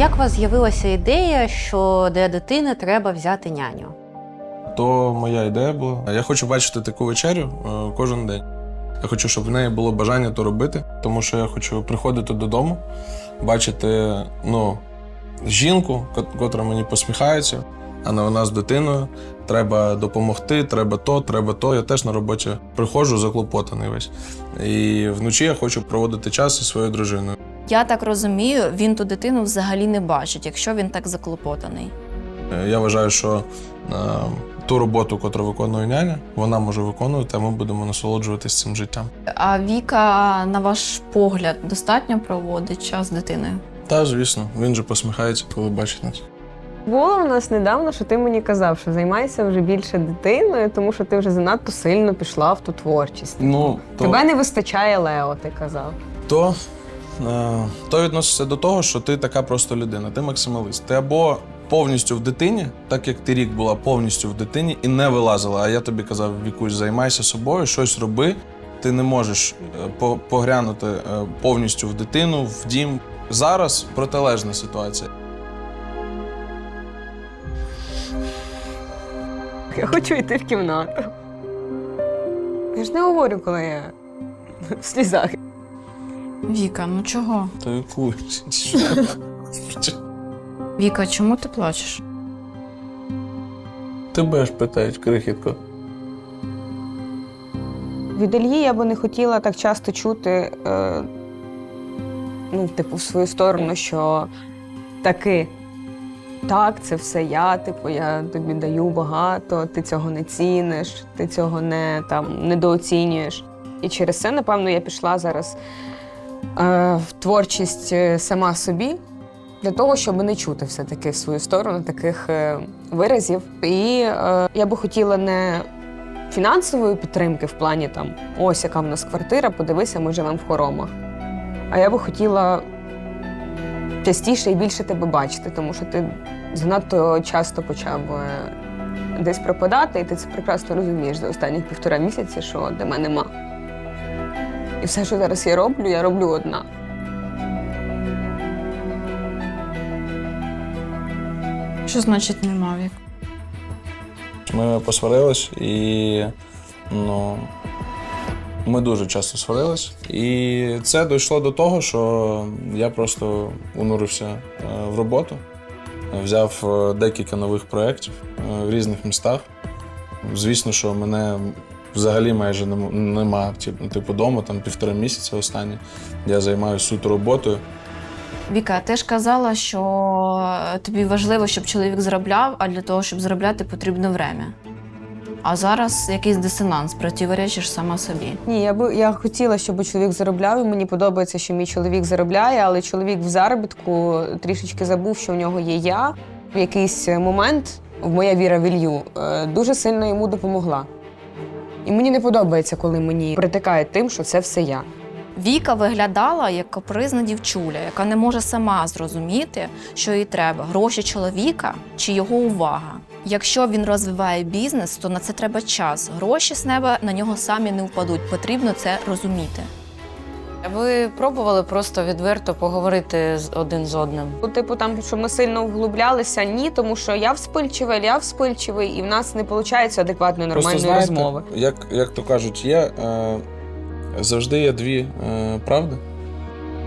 Як у вас з'явилася ідея, що для дитини треба взяти няню? То моя ідея була. Я хочу бачити таку вечерю е, кожен день. Я хочу, щоб в неї було бажання то робити, тому що я хочу приходити додому, бачити ну, жінку, котра мені посміхається, а не вона з дитиною. Треба допомогти, треба то, треба то. Я теж на роботі приходжу заклопотаний весь. І вночі я хочу проводити час зі своєю дружиною. Я так розумію, він ту дитину взагалі не бачить, якщо він так заклопотаний. Е, Я вважаю, що е, ту роботу, яку виконує няня, вона може виконувати, а ми будемо насолоджуватися цим життям. А Віка, на ваш погляд, достатньо проводить час з дитиною? Та, звісно, він же посміхається, коли бачить нас. Було в нас недавно, що ти мені казав, що займайся вже більше дитиною, тому що ти вже занадто сильно пішла в ту творчість. Ну, то, Тебе не вистачає Лео, ти казав. то, то відноситься до того, що ти така просто людина, ти максималист. Ти або повністю в дитині, так як ти рік була повністю в дитині і не вилазила. А я тобі казав, Вікусь, займайся собою, щось роби. Ти не можеш е, погрянути е, повністю в дитину, в дім. Зараз протилежна ситуація. Я хочу йти в кімнату. Я ж не говорю, коли я в слізах. Віка, ну чого? Та що? Віка, чому ти плачеш? Тебе ж питають, крихітко. Від Ільї я би не хотіла так часто чути, е, ну, типу, в свою сторону, що таки, так, це все я, типу, я тобі даю багато, ти цього не ціниш, ти цього не там недооцінюєш. І через це, напевно, я пішла зараз в творчість е, сама собі. Для того, щоб не чути все-таки в свою сторону таких е, виразів. І е, я би хотіла не фінансової підтримки в плані там ось яка в нас квартира, подивися, ми живемо в хоромах. А я би хотіла частіше і більше тебе бачити, тому що ти занадто часто почав е, десь пропадати, і ти це прекрасно розумієш за останні півтора місяці, що тебе нема. І все, що зараз я роблю, я роблю одна. Що значить нема Вік? Ми посварились і ну, ми дуже часто сварились. І це дійшло до того, що я просто унурився е, в роботу, взяв е, декілька нових проєктів е, в різних містах. Звісно, що мене взагалі майже нема, типу, типу дому, там півтора місяця останні. Я займаюся суто роботою. Віка, ти ж казала, що тобі важливо, щоб чоловік заробляв, а для того, щоб заробляти, потрібно время. А зараз якийсь дисонанс, противоречиш сама собі. Ні, я би я хотіла, щоб чоловік заробляв. і Мені подобається, що мій чоловік заробляє, але чоловік в заробітку трішечки забув, що в нього є я. В якийсь момент моя віра в Ілью е, дуже сильно йому допомогла. І мені не подобається, коли мені притикають тим, що це все я. Віка виглядала як капризна дівчуля, яка не може сама зрозуміти, що їй треба гроші чоловіка чи його увага. Якщо він розвиває бізнес, то на це треба час. Гроші з неба на нього самі не впадуть. Потрібно це розуміти. Ви пробували просто відверто поговорити з один з одним? Ну, Типу, там, щоб ми сильно вглублялися, ні, тому що я вспильчивий, я вспильчивий, і в нас не виходить адекватної нормальної знаєте, розмови. Як, як то кажуть, є е, завжди є дві е, правди.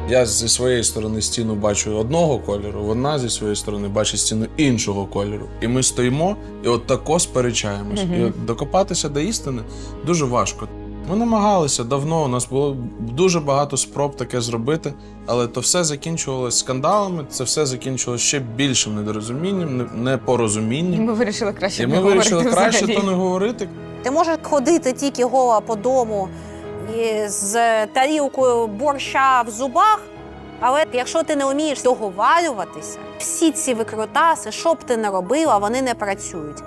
Я зі своєї сторони стіну бачу одного кольору, вона зі своєї сторони бачить стіну іншого кольору. І ми стоїмо і от тако сперечаємось. Мгм. І от докопатися до істини дуже важко. Ми намагалися давно, у нас було дуже багато спроб таке зробити, але то все закінчувалося скандалами, це все закінчилося ще більшим недорозумінням, не- І непорозумінням. ми вирішили краще І не ми вирішили говорити краще взагалі. то не говорити, Ти можеш ходити тільки гола по дому і з тарілкою борща в зубах, але якщо ти не вмієш договарюватися, всі ці викрутаси, що б ти не робила, вони не працюють.